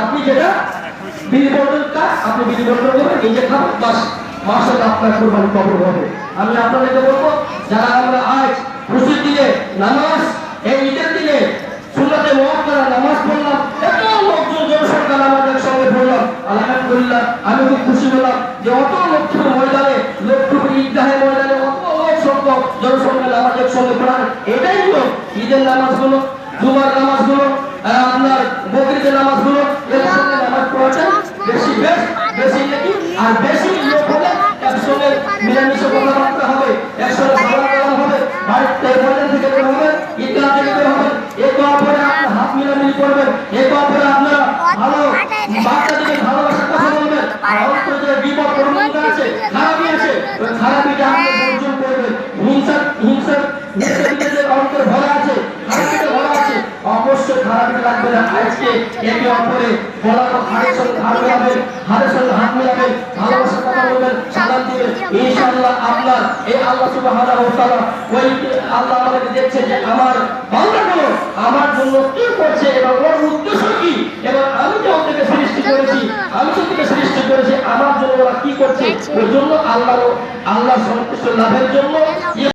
আপনি যেটা কাজ আপনি বিধি বর্জন করবেন নিজে খাবেন মাসে আপনার কোরবানি কবর হবে। আমি আপনাদেরকে বলব, যারা আমরা আজ খুশির দিনে নামাজ, এই ঈদের দিনে সুন্নাতে মহাত্মারা নামাজ পড়লাম, এত লোকজন জনসংখ্যা নামাজের সঙ্গে পড়লাম, আলহামদুলিল্লাহ, আমি খুব খুশি হলাম যে অত লক্ষ্য ময়দানে লক্ষ্মীপুর ঈদগাহে ময়দানে, অত লোক সংখ্যক জনসংখ্যা নামাজের সঙ্গে পড়ান এটাই হলো ঈদের নামাজগুলো, জুমার নামাজগুলো আপনার বকরিদের নামাজগুলো, এর সঙ্গে নামাজ পড়াটা বেশি বেশ, বেশি নাকি, আর বেশি লোক হলে একসঙ্গে মিলামিশে কথাবার্তা হবে একসঙ্গে সালাম কালাম হবে বাড়িতে ময়দান থেকে বের হবে ঈদগাহ থেকে বের হবে একে অপরে আপনার হাত মিলামিলি করবেন একে অপরে আপনারা ভালো বার্তা দিবেন ভালোবাসার কথা বলবেন আর অন্তরে যে বিপদ প্রবণতা আছে খারাপই আছে ওই খারাপিটা আপনি বর্জন করবেন হিংসা হিংসা হিংসা যে ভরা আছে খারাপিটা ভরা আছে। অবশ্যই খারাপিটা রাখবে না। আজকে একে অপরে বলা তো হাতের সঙ্গে হাত মেলাবেন হাতের সঙ্গে হাত মেলাবেন ভালোবাসার কথা বলবেন সালাম দিবেন। ইনশাআল্লাহ আপনার এই আল্লাহ সুবহানাহু ওয়া তাআলা ওই আল্লাহ আমাদেরকে দেখছে যে আমার বান্দাগুলো আমার জন্য কি করছে এবং ওর উদ্দেশ্য কি? এবং আমি যে ওদেরকে সৃষ্টি করেছি আমি যে সৃষ্টি করেছি আমার জন্য ওরা কি করছে? ওই জন্য আল্লাহ আল্লাহ সন্তুষ্ট লাভের জন্য